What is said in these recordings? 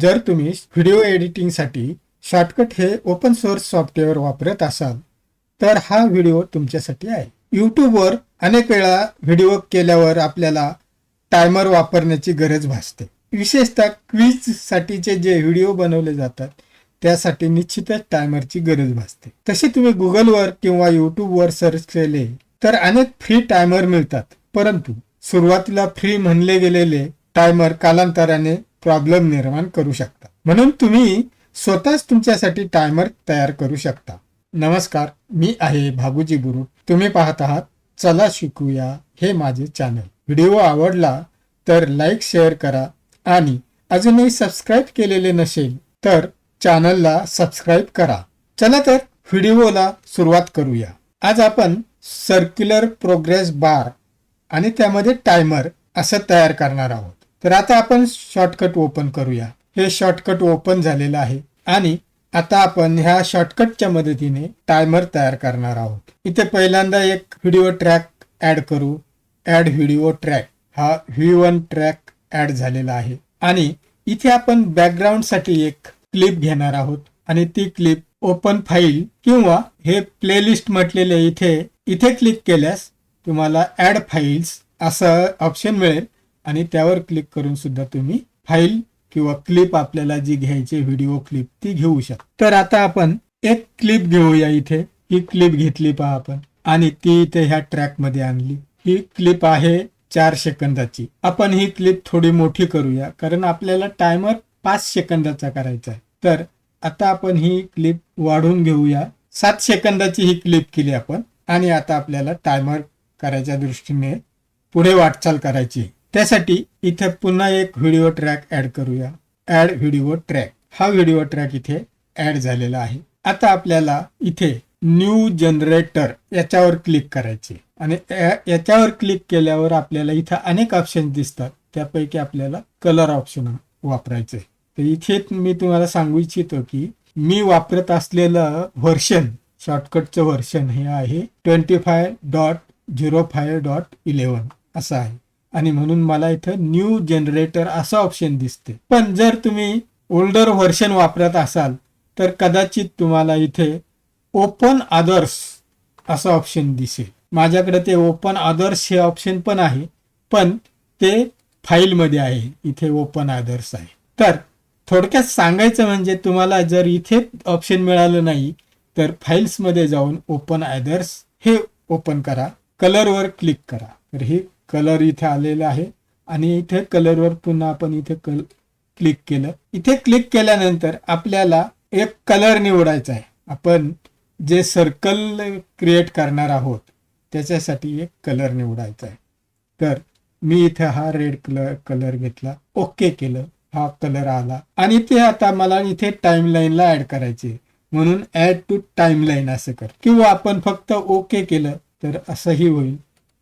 जर तुम्ही व्हिडिओ एडिटिंगसाठी शॉर्टकट हे ओपन सोर्स सॉफ्टवेअर वापरत असाल तर हा व्हिडिओ तुमच्यासाठी आहे. यूट्यूबवर अनेक वेळा व्हिडिओ केल्यावर आपल्याला टायमर वापरण्याची गरज भासते. विशेषतः क्विजसाठीचे जे व्हिडिओ बनवले जातात त्यासाठी निश्चितच टायमरची गरज भासते. तसे तुम्ही गुगलवर किंवा यूट्यूबवर सर्च केले तर अनेक फ्री टायमर मिळतात. परंतु सुरुवातीला फ्री म्हणले गेलेले टायमर कालांतराने प्रॉब्लेम निर्माण करू शकता. म्हणून तुम्ही स्वतःच तुमच्यासाठी टायमर तयार करू शकता. नमस्कार मी आहे भागूजी गुरु. तुम्ही पाहत आहात चला शिकूया हे माझे चॅनल व्हिडिओ आवडला तर लाईक शेअर करा आणि अजूनही सबस्क्राईब केलेले नसेल तर चॅनलला सबस्क्राईब करा. चला तर व्हिडिओला सुरुवात करूया. आज आपण सर्क्युलर प्रोग्रेस बार आणि त्यामध्ये टायमर असं तयार करणार आहोत. तर आता आपण शॉर्टकट ओपन करूया. हे शॉर्टकट ओपन झालेलं आहे आणि आता आपण ह्या शॉर्टकटच्या मदतीने टायमर तयार करणार आहोत. इथे पहिल्यांदा एक व्हिडिओ ट्रॅक ऍड करू. ऍड व्हिडिओ ट्रॅक हा व्ही वन ट्रॅक ऍड झालेला आहे. आणि इथे आपण बॅकग्राऊंडसाठी एक क्लिप घेणार आहोत आणि ती क्लिप ओपन फाईल किंवा हे प्लेलिस्ट म्हटलेले इथे इथे क्लिक केल्यास तुम्हाला ऍड फाईल्स असं ऑप्शन मिळेल. आणि त्यावर क्लिक करून सुद्धा तुम्ही फाईल किंवा क्लिप आपल्याला जी घ्यायची व्हिडिओ क्लिप ती घेऊ शकता. तर आता आपण एक क्लिप घेऊया इथे. ही क्लिप घेतली पहा आपण. आणि ती इथे ह्या ट्रॅकमध्ये आणली. ही क्लिप आहे चार सेकंदाची. आपण ही क्लिप थोडी मोठी करूया कारण आपल्याला टायमर पाच सेकंदाचा करायचा आहे. तर आता आपण ही क्लिप वाढवून घेऊया. सात सेकंदाची ही क्लिप केली आपण. आणि आता आपल्याला टायमर करायच्या दृष्टीने पुढे वाटचाल करायची त्यासाठी इथे पुन्हा एक व्हिडिओ ट्रॅक ऍड करूया. Add video track. हा व्हिडिओ ट्रॅक इथे ऍड झालेला आहे. आता आपल्याला इथे न्यू जनरेटर याच्यावर क्लिक करायचे. आणि याच्यावर क्लिक केल्यावर आपल्याला इथे अनेक ऑप्शन दिसतात. त्यापैकी आपल्याला कलर ऑप्शन वापरायचे. तर इथे मी तुम्हाला सांगू इच्छितो की मी वापरत असलेलं व्हर्शन शॉर्टकटचं व्हर्शन हे आहे twenty five dot zero five dot eleven असं आहे. आणि म्हणून मला इथं न्यू जनरेटर असं ऑप्शन दिसते पण जर तुम्ही ओल्डर व्हर्शन वापरत असाल तर कदाचित तुम्हाला इथे ओपन अदर्स असं ऑप्शन दिसेल. माझ्याकडे ते ओपन अदर्स हे ऑप्शन पण आहे पण ते फाईलमध्ये आहे. इथे ओपन अदर्स आहे. तर थोडक्यात सांगायचं म्हणजे तुम्हाला जर इथे ऑप्शन मिळालं नाही तर फाईल्समध्ये जाऊन ओपन अदर्स हे ओपन करा. कलरवर क्लिक करा. तर हे कलर इथे आलेला आहे. आणि इथे कलरवर पुन्हा आपण इथे कल क्लिक केलं. इथे क्लिक केल्यानंतर आपल्याला एक कलर निवडायचा आहे. आपण जे सर्कल क्रिएट करणार आहोत त्याच्यासाठी एक कलर निवडायचा आहे. तर मी इथे हा रेड कलर कलर घेतला. ओके केलं. हा कलर आला. आणि ते आता मला इथे टाइमलाईनला ऍड करायचे म्हणून ऍड टू टाइमलाईन असं कर. किंवा आपण फक्त ओके केलं तर असंही होईल.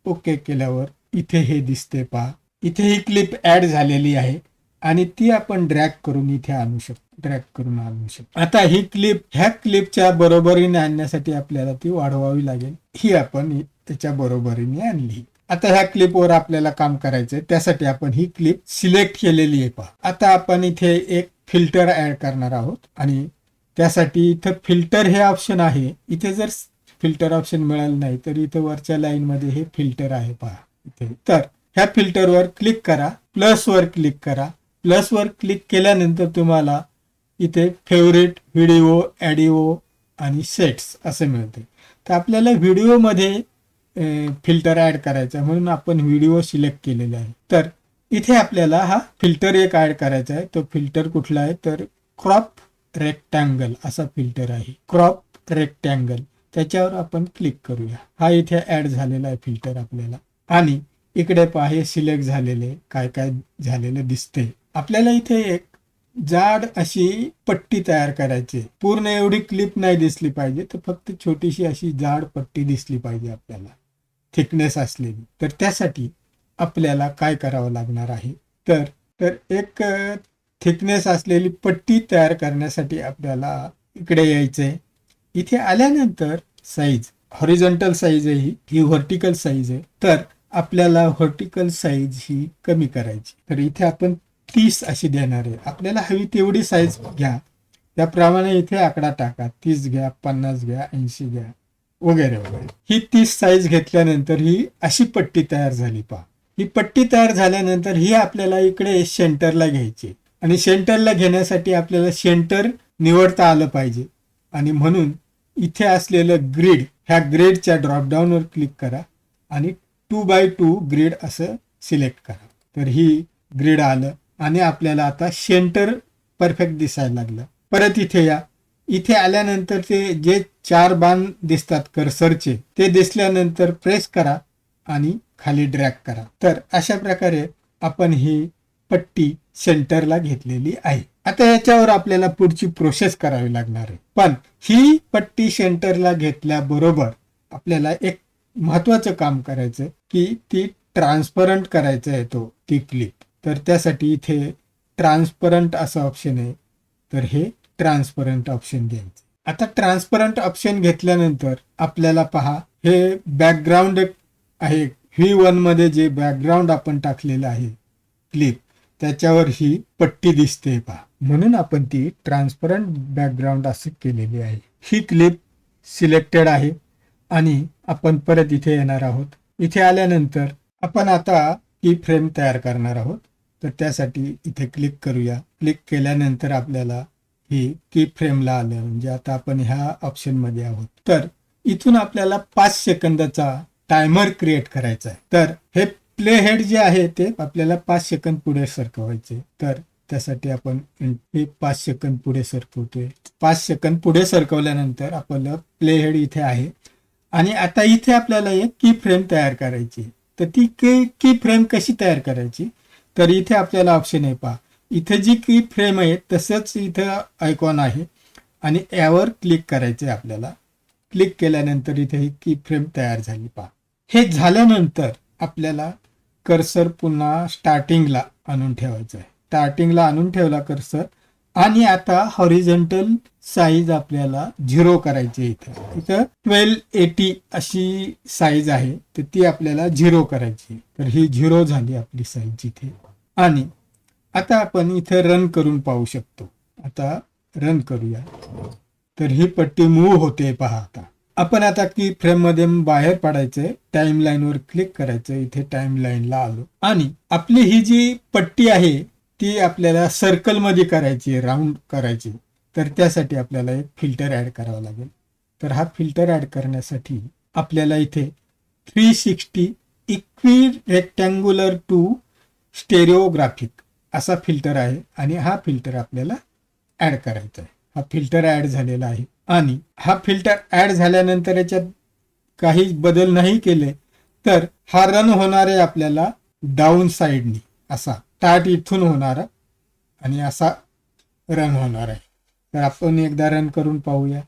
ओके केल्यावर इथे हे दिसते पहा. इथे ही क्लिप ऍड झालेली आहे आणि ती आपण ड्रॅग करून इथे आणू शकतो. ड्रॅग करून आणू शकतो. आता ही क्लिप ह्या क्लिपच्या बरोबरीने आणण्यासाठी आपल्याला ती वाढवावी लागेल. ही आपण त्याच्या बरोबरीने आणली. आता ह्या क्लिपवर आपल्याला काम करायचंय. त्यासाठी आपण ही क्लिप सिलेक्ट केलेली आहे पहा. आता आपण इथे एक फिल्टर ऍड करणार आहोत आणि त्यासाठी इथं फिल्टर हे ऑप्शन आहे. इथे जर फिल्टर ऑप्शन मिळालं नाही तर इथं वरच्या लाईन मध्ये हे फिल्टर आहे पहा. इथे. तर ह्या फिल्टरवर क्लिक करा प्लस वर क्लिक करा. प्लस वर क्लिक केल्यानंतर तुम्हाला इथे फेवरेट व्हिडिओ ॲडिओ आणि सेट्स असे मिळते तर आपल्याला व्हिडिओमध्ये फिल्टर ऍड करायचा म्हणून आपण व्हिडिओ सिलेक्ट केलेला आहे. तर इथे आपल्याला हा फिल्टर एक ऍड करायचा आहे. तो फिल्टर कुठला आहे? तर क्रॉप रेक्टँगल असा फिल्टर आहे. क्रॉप रेक्टँगल त्याच्यावर आपण क्लिक करूया. हा इथे ऍड झालेला आहे फिल्टर आपल्याला. आणि इकडे पहा हे सिलेक्ट झालेले काय काय झालेलं दिसते. आपल्याला इथे एक जाड अशी पट्टी तयार करायची पूर्ण एवढी क्लिप नाही दिसली पाहिजे तर फक्त छोटीशी अशी जाड पट्टी दिसली पाहिजे आपल्याला. थिकनेस असलेली. तर त्यासाठी आपल्याला काय करावं लागणार आहे? तर तर एक थिकनेस असलेली पट्टी तयार करण्यासाठी आपल्याला इकडे यायचंय. इथे आल्यानंतर साईज हॉरिझॉन्टल साईज आहे ही व्हर्टिकल साईज आहे. तर आपल्याला व्हर्टिकल साईज ही कमी करायची. तर इथे आपण तीस अशी देणार आहे. आपल्याला हवी तेवढी साईज घ्या. त्याप्रमाणे इथे आकडा टाका. तीस घ्या पन्नास घ्या ऐंशी घ्या वगैरे वगैरे. ही तीस साईज घेतल्यानंतर ही अशी पट्टी तयार झाली पहा. ही पट्टी तयार झाल्यानंतर ही आपल्याला इकडे सेंटरला घ्यायची आणि सेंटरला घेण्यासाठी आपल्याला सेंटर निवडता आलं पाहिजे. आणि म्हणून इथे असलेलं ग्रीड ह्या ग्रेडच्या ड्रॉपडाऊनवर क्लिक करा. आणि टू बाय टू ग्रीड असं सिलेक्ट करा. तर ही ग्रीड आलं आणि आपल्याला आता सेंटर परफेक्ट दिसायला लागलं. परत इथे या. इथे आल्यानंतर ते जे चार बाण दिसतात कर्सरचे ते दिसल्यानंतर प्रेस करा आणि खाली ड्रॅग करा. तर अशा प्रकारे आपण ही पट्टी सेंटरला घेतलेली आहे. आता याच्यावर आपल्याला पुढची प्रोसेस करावी लागणार आहे. पण ही पट्टी सेंटरला घेतल्याबरोबर आपल्याला एक महत्वाचं काम करायचं की ती ट्रान्सपरंट करायचा आहे तो ती क्लिप तर त्यासाठी इथे ट्रान्सपरंट असं ऑप्शन आहे. तर हे ट्रान्सपरंट ऑप्शन घ्यायचं. आता ट्रान्सपरंट ऑप्शन घेतल्यानंतर आपल्याला पहा हे बॅकग्राऊंड आहे. व्ही वनमध्ये जे बॅकग्राऊंड आपण टाकलेलं आहे क्लिप त्याच्यावर ही पट्टी दिसते पहा. म्हणून आपण ती ट्रान्सपरंट बॅकग्राऊंड असं केलेली आहे. ही क्लिप सिलेक्टेड आहे आणि आपण परत इथे येणार आहोत. इथे आल्यानंतर आपण आता की फ्रेम तयार करणार आहोत. तर त्यासाठी इथे क्लिक करूया. क्लिक केल्यानंतर आपल्याला ही की फ्रेमला आलं. म्हणजे आता आपण ह्या ऑप्शनमध्ये आहोत. तर इथून आपल्याला पाच सेकंदाचा टायमर क्रिएट करायचा आहे. तर हे प्ले हेड जे आहे ते आपल्याला पाच सेकंद पुढे सरकवायचे. तर त्यासाठी आपण हे पाच सेकंद पुढे सरकवतोय. पाच सेकंद पुढे सरकवल्यानंतर आपलं प्ले हेड इथे आहे. आणि आता इथे आपल्याला एक की फ्रेम तयार करायची तर ती की की फ्रेम कशी तयार करायची? तर इथे आपल्याला ऑप्शन आहे पहा. इथे जी की फ्रेम आहे तसंच इथं आयकॉन आहे. आणि यावर क्लिक करायचे आपल्याला. क्लिक केल्यानंतर इथे ही की फ्रेम तयार झाली पहा. हे झाल्यानंतर आपल्याला कर्सर पुन्हा स्टार्टिंगला आणून ठेवायचं आहे स्टार्टिंगला आणून ठेवला कर्सर आणि आता हॉरिझॉन्टल साईज आपल्याला झिरो करायची इथं. इथं ट्वेल्व एटी अशी साईज आहे तर ती आपल्याला झिरो करायची तर ही झिरो झाली आपली साईज इथे. आणि आता आपण इथे रन करून पाहू शकतो. आता रन करूया. तर ही पट्टी मूव्ह होते पहा आता. आपण आता की फ्रेममध्ये बाहेर पडायचंय टाइम लाईन वर क्लिक करायचं इथे टाइम लाईनला आलो. आणि आपली ही जी पट्टी आहे ती आपल्याला सर्कलमध्ये करायची राऊंड करायची. तर त्यासाठी आपल्याला एक फिल्टर ॲड करावा लागेल. तर हा फिल्टर ॲड करण्यासाठी आपल्याला इथे three sixty equirectangular to stereographic असा फिल्टर आहे आणि हा फिल्टर आपल्याला ॲड करायचा आहे. हा फिल्टर ऍड झालेला आहे. आणि हा फिल्टर ऍड झाल्यानंतर याच्यात काही बदल नाही केले तर हा रन होणारे आपल्याला डाऊन साईडनी असा. स्टार्ट इथून होणार आणि असा रन होणार आहे. तर आपण एकदा रन करून पाहूया.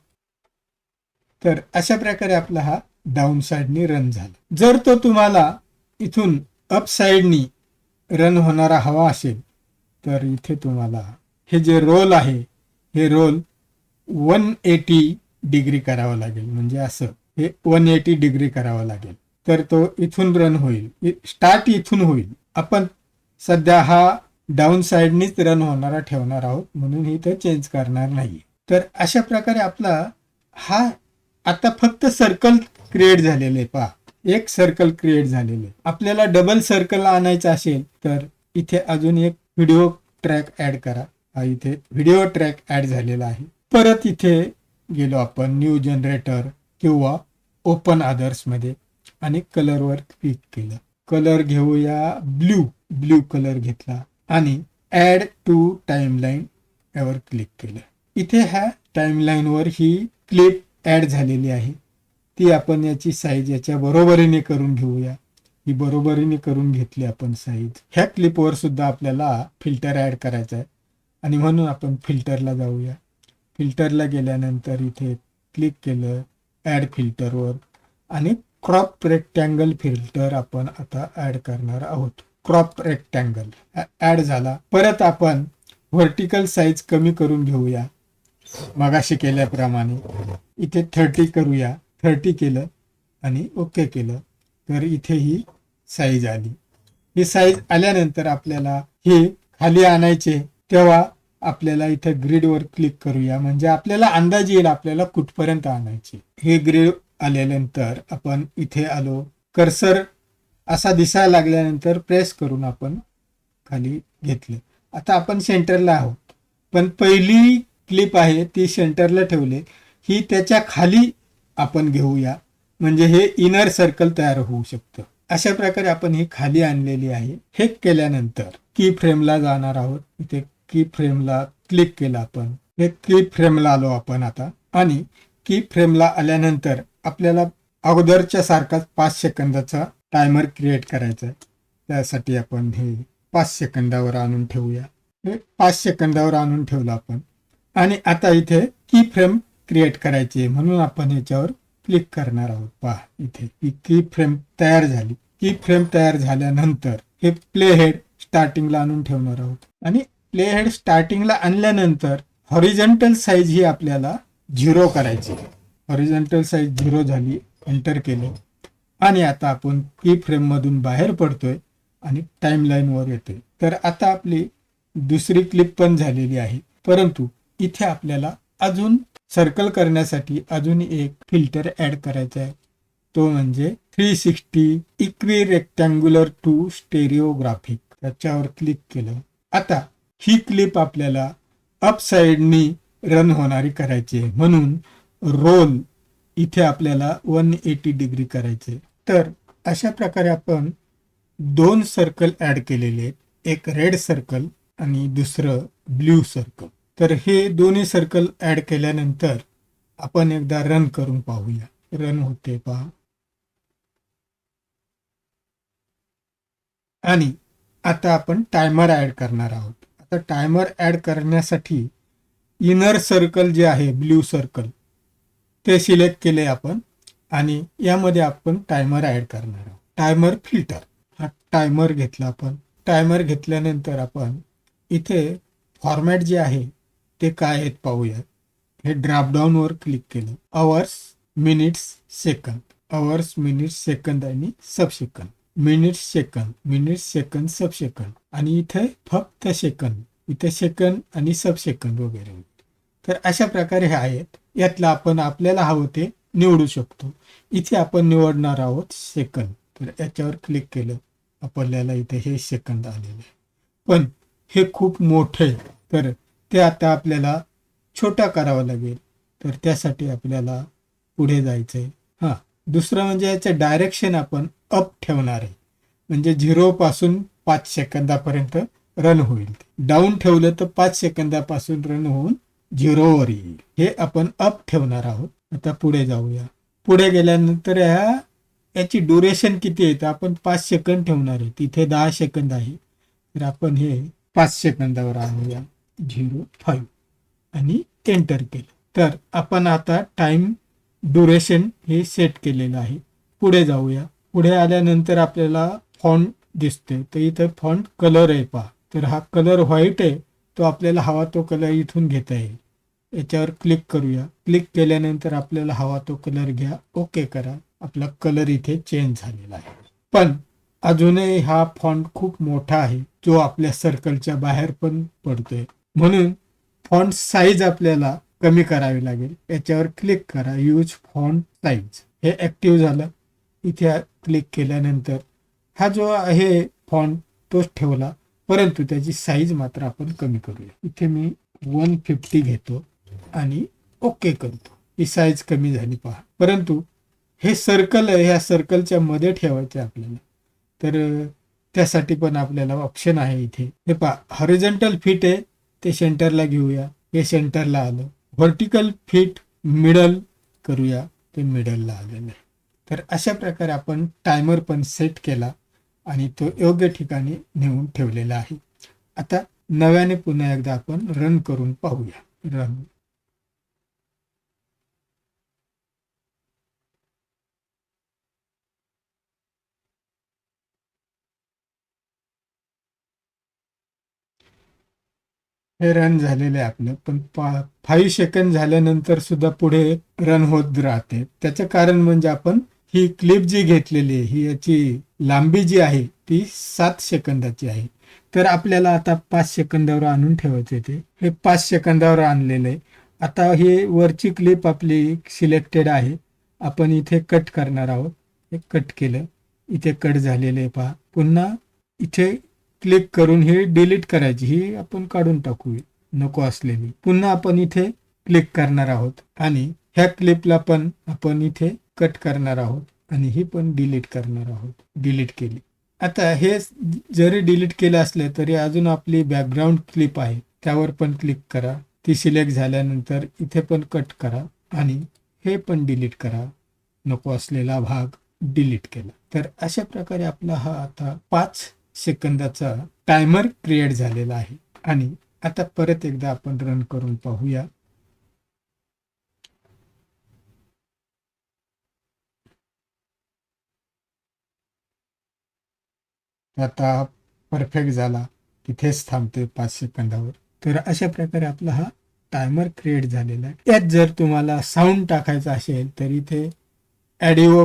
तर अशा प्रकारे आपला हा डाऊन साईडनी रन झाला. जर तो तुम्हाला इथून अप साईडनी रन होणारा हवा असेल तर इथे तुम्हाला हे जे रोल आहे हे रोल वन एटी डिग्री करावं लागेल. म्हणजे असं. हे वन एटी डिग्री करावं लागेल. तर तो इथून रन होईल. स्टार्ट इथून होईल. आपण सध्या हा डाऊन साईडनीच रन होणारा ठेवणार आहोत म्हणून ही तर चेंज करणार नाही तर अशा प्रकारे आपला हा आता फक्त सर्कल क्रिएट झालेले पहा. एक सर्कल क्रिएट झालेले आपल्याला डबल सर्कल आणायचं असेल तर इथे अजून एक व्हिडिओ ट्रॅक ऍड करा. हा इथे व्हिडिओ ट्रॅक ऍड झालेला आहे. परत इथे गेलो आपण न्यू जनरेटर किंवा ओपन आदर्समध्ये आणि कलरवर क्लिक केलं. कलर घेऊया ब्ल्यू ब्ल्यू कलर घेतला आणि ऍड टू टाइमलाईन यावर क्लिक केलं. इथे ह्या टाइमलाईनवर ही क्लिप ऍड झालेली आहे. ती आपण याची साईज याच्या बरोबरीने करून घेऊया. ही बरोबरीने करून घेतली आपण साईज ह्या क्लिपवर सुद्धा आपल्याला फिल्टर ऍड करायचा आहे. आणि म्हणून आपण फिल्टरला जाऊया. फिल्टरला गेल्यानंतर इथे क्लिक केलं ऍड फिल्टरवर आणि क्रॉप रेक्टँगल फिल्टर आपण आता ऍड करणार आहोत. Crop rectangle. ऍड झाला. परत आपण व्हर्टिकल साईज कमी करून घेऊया. मगाशी केल्याप्रमाणे. इथे थर्टी करूया. थर्टी केलं आणि ओके केलं. तर इथे ही साईज आली. ही साईज आल्यानंतर आपल्याला हे खाली आणायचे. तेव्हा आपल्याला इथे ग्रीडवर क्लिक करूया. म्हणजे आपल्याला अंदाज येईल आपल्याला कुठपर्यंत आणायचे. हे ग्रीड आल्यानंतर आपण इथे आलो. कर्सर असा दिसायला लागल्यानंतर प्रेस करून आपण खाली घेतले. आता आपण सेंटरला आहोत. पण पहिली क्लिप आहे ती सेंटरला ठेवले. ही त्याच्याखाली आपण घेऊया. म्हणजे हे इनर सर्कल तयार होऊ शकतं. अशा प्रकारे आपण ही खाली आणलेली आहे. हे केल्यानंतर की फ्रेमला जाणार आहोत. इथे की फ्रेमला क्लिक केलं आपण. हे की फ्रेमला आलो आपण आता. आणि की फ्रेमला आल्यानंतर आपल्याला अगोदरच्या सारखाच पाच सेकंदाचा टायमर क्रिएट करायचा. आहे त्यासाठी आपण हे पाच सेकंदावर आणून ठेवूया. हे पाच सेकंदावर आणून ठेवलं आपण. आणि आता इथे की फ्रेम क्रिएट करायची आहे. म्हणून आपण याच्यावर क्लिक करणार आहोत. पहा इथे ही की फ्रेम तयार झाली. की फ्रेम तयार झाल्यानंतर हे प्ले हेड स्टार्टिंगला आणून ठेवणार आहोत. आणि प्ले हेड स्टार्टिंगला आणल्यानंतर हॉरिझॉन्टल साईज ही आपल्याला झिरो करायची हॉरिझॉन्टल साईज झिरो झाली एंटर केले. आणि आता आपण की फ्रेम मधून बाहेर पडतोय आणि टाईमलाईनवर येतोय. तर आता आपली दुसरी क्लिप पण झालेली आहे. परंतु इथे आपल्याला अजून सर्कल करण्यासाठी अजून एक फिल्टर ऍड करायचा आहे. तो म्हणजे three sixty equirectangular to stereographic त्याच्यावर क्लिक केलं. आता ही क्लिप आपल्याला अपसाईडनी रन होणारी करायची आहे. म्हणून रोल इथे आपल्याला वन एटी डिग्री करायचे तर अशा प्रकारे आपण दोन सर्कल ऍड केलेले आहेत. एक रेड सर्कल आणि दुसरं ब्ल्यू सर्कल तर हे दोन्ही सर्कल ऍड केल्यानंतर आपण एकदा रन करून पाहूया. रन होते पहा. आणि आता आपण टायमर ऍड करणार आहोत. आता टायमर ऍड करण्यासाठी इनर सर्कल जे आहे ब्ल्यू सर्कल ते सिलेक्ट केले आपण आणि यामध्ये आपण टायमर ऍड करणार आहोत. Timer filter. हा टायमर घेतला आपण. टायमर घेतल्यानंतर आपण इथे फॉर्मॅट जे आहे ते काय आहेत पाहूया हे ड्रॉपडाऊनवर क्लिक केलं. Hours minutes second hours minutes second आणि sub second minutes second minutes second subsecond आणि इथे फक्त सेकंद इथे सेकंद आणि सब सेकंद वगैरे. तर अशा प्रकारे हे आहेत. यातला आपण आपल्याला हवं ते निवडू शकतो. इथे आपण निवडणार आहोत सेकंद तर याच्यावर क्लिक केलं आपल्याला इथे हे सेकंद आलेले आहे. पण हे खूप मोठे आहे. तर ते आता आपल्याला छोटा करावा लागेल. तर त्यासाठी आपल्याला पुढे जायचं आहे हां दुसरं म्हणजे याचं डायरेक्शन आपण अप ठेवणार आहे. म्हणजे झिरो पासून पाच सेकंदापर्यंत रन होईल. डाऊन ठेवलं तर पाच सेकंदापासून रन होऊन झिरोवर. येईल हे आपण अप ठेवणार आहोत. आता पुढे जाऊया. पुढे गेल्यानंतर ह्या याची ड्युरेशन किती आहे? तर आपण पाच सेकंद ठेवणार आहे. तिथे दहा सेकंद आहे. तर आपण हे पाच सेकंदावर आणूया. Zero five. आणि एंटर केलं. तर आपण आता टाइम ड्युरेशन हे सेट केलेलं आहे. पुढे जाऊया. पुढे आल्यानंतर आपल्याला फॉन्ट दिसते तर इथं फॉन्ट कलर आहे पहा. तर हा कलर व्हाईट आहे. तो आपल्याला हवा तो कलर इथून घेता येईल. याच्यावर क्लिक करूया. क्लिक केल्यानंतर आपल्याला हवा तो कलर घ्या. ओके करा. आपला कलर इथे चेंज झालेला आहे. पण अजूनही हा फॉन्ट खूप मोठा आहे. जो आपल्या सर्कलच्या बाहेर पण पडतोय. म्हणून फॉन्ट साईज आपल्याला कमी करावी लागेल. याच्यावर क्लिक करा. यूज फॉन्ट साईज हे ऍक्टिव्ह झालं. इथे क्लिक केल्यानंतर हा जो आहे फॉन्ट तोच ठेवला. परंतु त्याची साईज मात्र आपण कमी करूया. इथे मी वन फिफ्टी घेतो. आणि ओके करतो. ही साईज कमी झाली पहा. परंतु हे सर्कल आहे ह्या सर्कलच्या मध्ये ठेवायचे आपल्याला. तर त्यासाठी पण आपल्याला ऑप्शन आहे इथे. हे पहा हॉरिझॉन्टल फिट आहे ते सेंटरला घेऊया. हे सेंटरला आलं. व्हर्टिकल फिट मिडल करूया. ते मिडलला आलेलं आहे. तर अशा प्रकारे आपण टायमर पण सेट केला आणि तो योग्य ठिकाणी नेऊन ठेवलेला आहे. आता नव्याने पुन्हा एकदा आपण रन करून पाहूया. रन हे रन झालेलं आहे आपलं पण फाईव्ह सेकंड झाल्यानंतर सुद्धा पुढे रन होत राहते. त्याचं कारण म्हणजे आपण ही क्लिप जी घेतलेली आहे ही याची लांबी जी आहे ती सात सेकंदाची आहे. तर आपल्याला आता पाच सेकंदावर आणून ठेवायचे ते. हे पाच सेकंदावर आणलेलं आहे. आता हे वरची क्लिप आपली सिलेक्टेड आहे. आपण इथे कट करणार आहोत. हे कट केलं. इथे कट झालेलं आहे पहा. पुन्हा इथे क्लिक करून ही डिलीट करायची. ही आपण काढून टाकू नको असलेली पुन्हा आपण इथे क्लिक करणार आहोत. आणि ह्या क्लिपला पण आपण इथे कट करणार आहोत. आणि ही पण डिलीट करणार आहोत. डिलीट केली. आता हे जरी डिलीट केलं असलं तरी अजून आपली बॅकग्राऊंड क्लिप आहे. त्यावर पण क्लिक करा. ती सिलेक्ट झाल्यानंतर इथे पण कट करा. आणि हे पण डिलीट करा. नको असलेला भाग डिलीट केला. तर अशा प्रकारे आपला हा आता पाच सेकंदाचा टायमर क्रिएट झालेला आहे. आणि आता परत एकदा आपण रन करून पाहूया. आता परफेक्ट झाला. तिथेच थांबते पाच सेकंदावर. तर अशा प्रकारे आपला हा टायमर क्रिएट झालेला आहे. त्यात जर तुम्हाला साऊंड टाकायचा असेल तर इथे ॲडिओ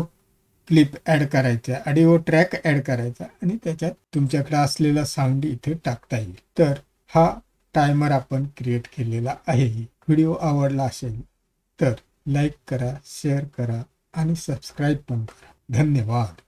क्लिप ॲड करायचा ऑडिओ ट्रॅक ॲड करायचा आणि त्याच्यात तुमच्याकडे असलेला साऊंड इथे टाकता येईल. तर हा टायमर आपण क्रिएट केलेला आहे. व्हिडिओ आवडला असेल तर लाईक करा शेअर करा आणि सबस्क्राईब पण करा. धन्यवाद.